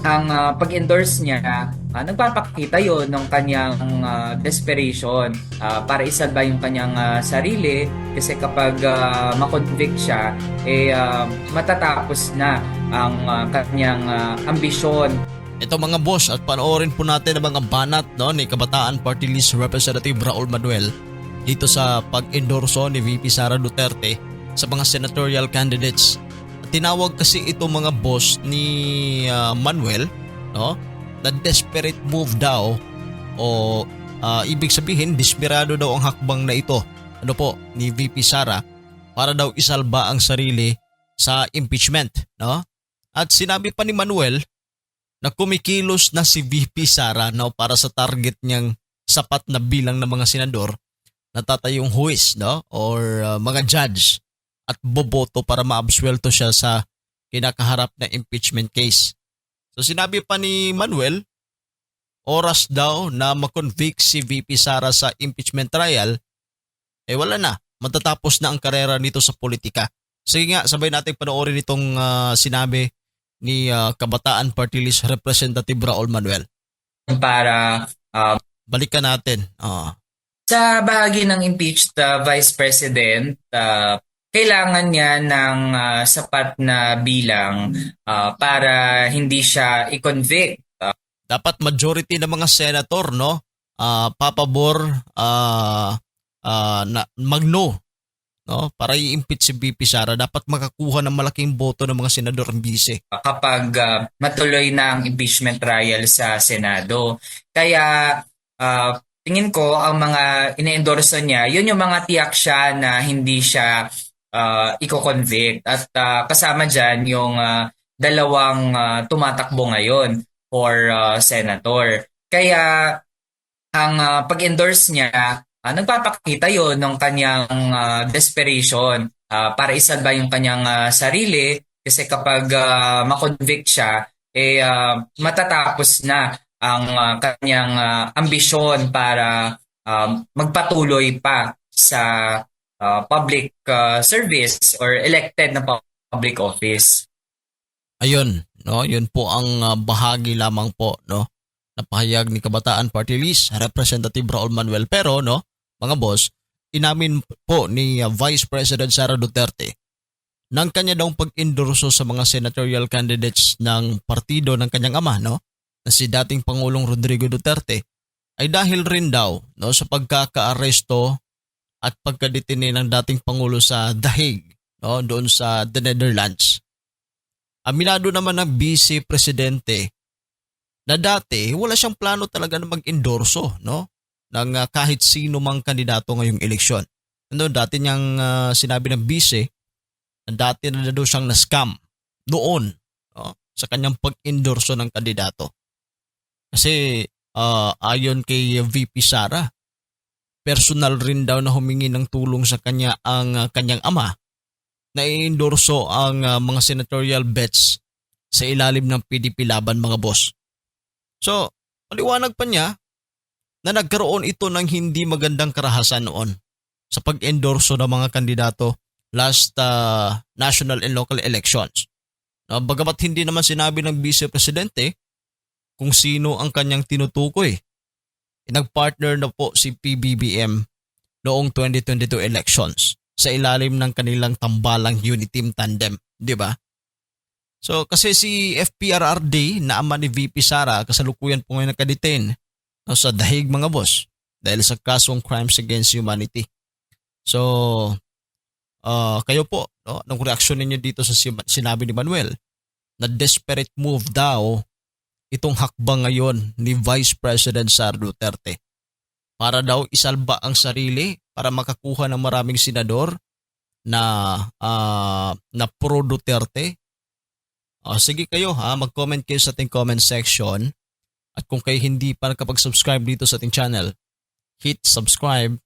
ang ah, pag-endorse niya, ah, nagpapakita yon ng kanyang ah, desperation ah, para isalba yung kanyang ah, sarili kasi kapag ah, makonvict siya, eh ah, matatapos na ang ah, kanyang ah, ambisyon Ito mga boss at panoorin po natin ang mga banat no, ni Kabataan Party List Representative Raul Manuel dito sa pag-endorso ni VP Sara Duterte sa mga senatorial candidates. Tinawag kasi ito mga boss ni ah, Manuel no, na desperate move daw. O ah, ibig sabihin desperado daw ang hakbang na ito. Ano po? Ni VP Sara. Para daw isalba ang sarili sa impeachment no? At sinabi pa ni Manuel na kumikilos na si VP Sara no, para sa target niyang sapat na bilang ng mga senador na tatayong huwis no, or uh, mga judge at boboto para maabsuelto siya sa kinakaharap na impeachment case. So sinabi pa ni Manuel, oras daw na makonvict si VP Sara sa impeachment trial, eh wala na, matatapos na ang karera nito sa politika. Sige nga, sabay natin panoorin itong ah, sinabi ni ah, Kabataan Party List Representative Raul Manuel. para ah, Balikan natin. Ah. Sa bahagi ng impeached uh, Vice President, uh, kailangan niya ng uh, sapat na bilang uh, para hindi siya i-convict. Uh, dapat majority ng mga senator no ah papabor ah, na magno no para i-impeach si BP Sara dapat makakuha ng malaking boto ng mga senador ang bise. kapag uh, matuloy na ang impeachment trial sa Senado. Kaya uh, tingin ko ang mga ine-endorse niya, yun yung mga tiyak siya na hindi siya uh, iko-convict. At uh, kasama dyan yung uh, dalawang uh, tumatakbo ngayon for uh, senator. Kaya ang uh, pag-endorse niya, uh, nagpapakita yon ng kanyang uh, desperation uh, para isalba yung kanyang uh, sarili kasi kapag uh, makonvict siya, eh uh, matatapos na ang uh, kanyang uh, ambisyon para um, magpatuloy pa sa uh, public uh, service or elected na pu- public office. Ayun, no, yun po ang ah, bahagi lamang po, no, na pahayag ni Kabataan Party List Representative Raul Manuel. Pero no, mga boss, inamin po ni ah, Vice President Sara Duterte ng kanya daw pag-endorso sa mga senatorial candidates ng partido ng kanyang ama, no, na si dating Pangulong Rodrigo Duterte ay dahil rin daw no sa pagkakaaresto at pagkadetine ng dating Pangulo sa Hague, no, doon sa the Netherlands. Aminado naman ng Vice Presidente na dati wala siyang plano talaga na mag-endorso no ng ah, kahit sino mang kandidato ngayong eleksyon. Ano dati niyang ah, sinabi ng Vice na dati na daw siyang na-scam noon no, sa kanyang pag-endorso ng kandidato. Kasi ah, ayon kay VP Sara, personal rin daw na humingi ng tulong sa kanya ang ah, kanyang ama na i-endorso ang ah, mga senatorial bets sa ilalim ng PDP laban mga boss. So, maliwanag pa niya na nagkaroon ito ng hindi magandang karahasan noon sa pag-endorso ng mga kandidato last ah, national and local elections. Uh, bagamat hindi naman sinabi ng Vice Presidente kung sino ang kanyang tinutukoy. Nagpartner na po si PBBM noong 2022 elections sa ilalim ng kanilang tambalang unity team tandem, di ba? So kasi si FPRRD na ama ni VP Sara kasalukuyan po ngayon nakadetain no, sa dahig mga boss dahil sa kasong crimes against humanity. So ah, kayo po, no, anong reaksyon ninyo dito sa sinabi ni Manuel na desperate move daw itong hakbang ngayon ni Vice President Sara Duterte para daw isalba ang sarili para makakuha ng maraming senador na ah, na pro Duterte. Ah, sige kayo ha, mag-comment kayo sa ating comment section. At kung kayo hindi pa nakapag-subscribe dito sa ating channel, hit subscribe